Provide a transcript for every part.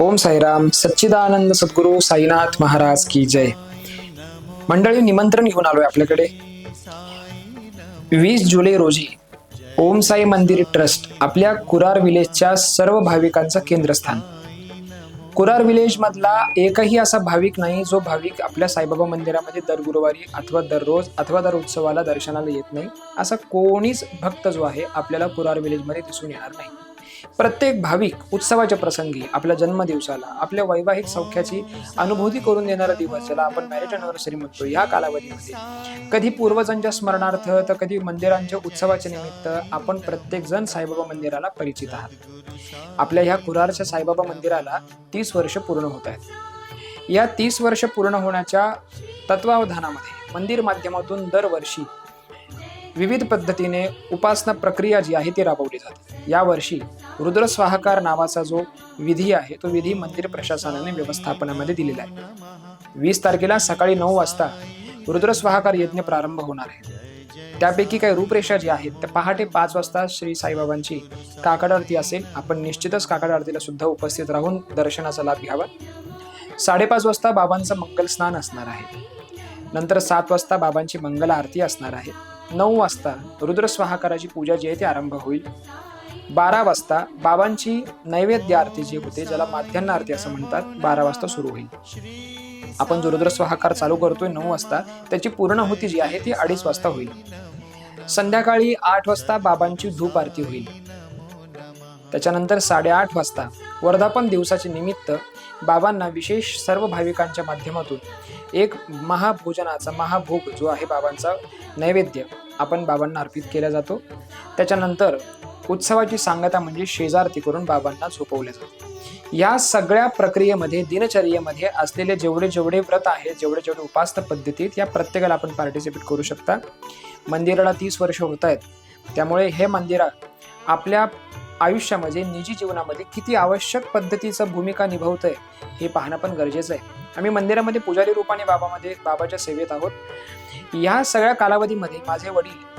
ओम साईराम सच्चिदानंद सद्गुरू साईनाथ महाराज की जय. मंडळी निमंत्रण घेऊन आलोय आपल्याकडे. वीस जुलै रोजी ओम साई मंदिर ट्रस्ट आपल्या कुरार विलेजच्या सर्व भाविकांचं केंद्रस्थान. कुरार विलेज मधला एकही असा भाविक नाही जो भाविक आपल्या साईबाबा मंदिरामध्ये दर गुरुवारी अथवा दररोज अथवा दर उत्सवाला दर्शनाला येत नाही. असा कोणीच भक्त जो आहे आपल्याला कुरार विलेजमध्ये दिसून येणार नाही. प्रत्येक भाविक उत्सवाच्या प्रसंगी आपल्या जन्मदिवसाला आपल्या वैवाहिक सौख्याची अनुभूती करून देणारा दिवस ज्याला आपण मॅरेज अनिव्हर्सरी म्हणतो या कालावधीमध्ये. कधी पूर्वजांच्या स्मरणार्थ तर कधी मंदिरांच्या उत्सवाच्या निमित्त आपण प्रत्येक जण साईबाबा मंदिराला परिचित आहात. आपल्या ह्या कुरारच्या साईबाबा मंदिराला तीस वर्ष पूर्ण होत आहेत. या तीस वर्ष पूर्ण होण्याच्या तत्वावधानामध्ये मंदिर माध्यमातून दरवर्षी विविध पद्धतीने उपासना प्रक्रिया जी आहे ती राबवली जाते. यावर्षी रुद्रस्वाहाकार नावाचा जो विधी आहे तो विधी मंदिर प्रशासनाने व्यवस्थापनामध्ये दिलेला आहे. वीस तारखेला सकाळी नऊ वाजता रुद्रस्वाहाकार यज्ञ प्रारंभ होणार आहे. त्यापैकी काही रूपरेषा जी आहेत त्या पहाटे पाच वाजता श्री साईबाबांची काकड आरती असेल आपण निश्चितच काकड आरतीला सुद्धा उपस्थित राहून दर्शनाचा लाभ घ्यावा. साडेपाच वाजता बाबांचं मंगल स्नान असणार आहे. नंतर सात वाजता बाबांची मंगल आरती असणार आहे. नऊ वाजता रुद्रस्वाहाकाराची पूजा जी आहे ती आरंभ होईल. बारा वाजता बाबांची नैवेद्य आरती जी होते ज्याला माध्यान्ह आरती असं म्हणतात बारा वाजता सुरू होईल. आपण जो रुद्रस्वाहाकार चालू करतोय नऊ वाजता त्याची पूर्णहुती जी आहे ती अडीच वाजता होईल. संध्याकाळी आठ वाजता बाबांची धूप आरती होईल. त्याच्यानंतर साडेआठ वाजता वर्धापन दिवसाचे निमित्त बाबांना विशेष सर्व भाविकांच्या माध्यमातून एक महाभोजनाचा महाभोग जो आहे बाबांचा नैवेद्य आपण बाबांना अर्पित केला जातो. त्याच्यानंतर उत्सवाची सांगता म्हणजे शेजारती करून बाबांना झोपवले जाते. या सगळ्या प्रक्रियेमध्ये दिनचर्येमध्ये असलेले जेवढे जेवढे व्रत आहेत जेवढे जेवढे उपास्त पद्धतीत या प्रत्येकाला आपण पार्टिसिपेट करू शकता. मंदिराला तीस वर्ष होत आहेत. त्यामुळे हे मंदिर आपल्या आयुष्यामध्ये निजी जीवनामध्ये किती आवश्यक पद्धतीचं भूमिका निभावतंय हे पाहणं पण गरजेचं आहे. आम्ही मंदिरामध्ये पुजारी रूपाने बाबामध्ये बाबाच्या सेवेत आहोत. या सगळ्या कालावधीमध्ये माझे वडील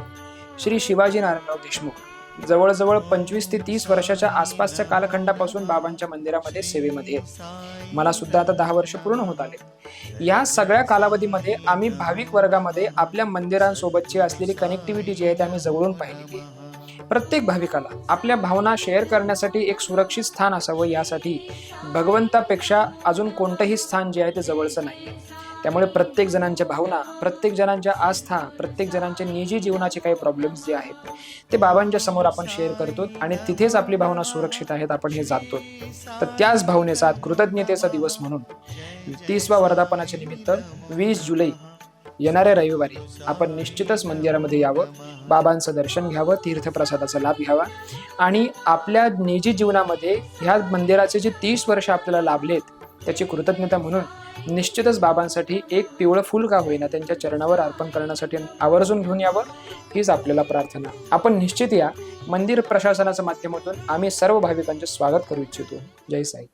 श्री शिवाजी नारायणराव देशमुख जवळजवळ पंचवीस ते तीस वर्षाच्या आसपासच्या कालखंडापासून बाबांच्या मंदिरामध्ये सेवेमध्ये आहेत. मला सुद्धा आता दहा वर्ष पूर्ण होत आले. या सगळ्या कालावधीमध्ये आम्ही भाविक वर्गामध्ये आपल्या मंदिरांसोबतची असलेली कनेक्टिव्हिटी जी आहे ती आम्ही जवळून पाहिलेली आहे. प्रत्येक भाविकाला आपल्या भावना शेअर करण्यासाठी एक सुरक्षित स्थान असावं यासाठी भगवंतापेक्षा अजून कोणतंही स्थान जे आहे ते जवळचं नाही. त्यामुळे प्रत्येक जणांच्या भावना प्रत्येक जणांच्या आस्था प्रत्येक जणांच्या निजी जीवनाचे काही प्रॉब्लेम्स जे आहेत ते बाबांच्या समोर आपण शेअर करतो आणि तिथेच आपली भावना सुरक्षित आहेत आपण हे जाणतो. तर त्याच भावनेचा कृतज्ञतेचा दिवस म्हणून तीसवा वर्धापनाच्या निमित्त वीस जुलै येणाऱ्या रविवारी आपण निश्चितच मंदिरामध्ये यावं. बाबांचं दर्शन घ्यावं तीर्थप्रसादाचा लाभ घ्यावा. आणि आपल्या निजी जीवनामध्ये ह्या मंदिराचे जे तीस वर्ष आपल्याला लाभलेत त्याची कृतज्ञता म्हणून निश्चितच बाबांसाठी एक पिवळं फुल का होईना त्यांच्या चरणावर अर्पण करण्यासाठी आवर्जून घेऊन यावं हीच आपल्याला प्रार्थना. आपण निश्चित या मंदिर प्रशासनाच्या माध्यमातून आम्ही सर्व भाविकांचे स्वागत करू इच्छितो. जय साई.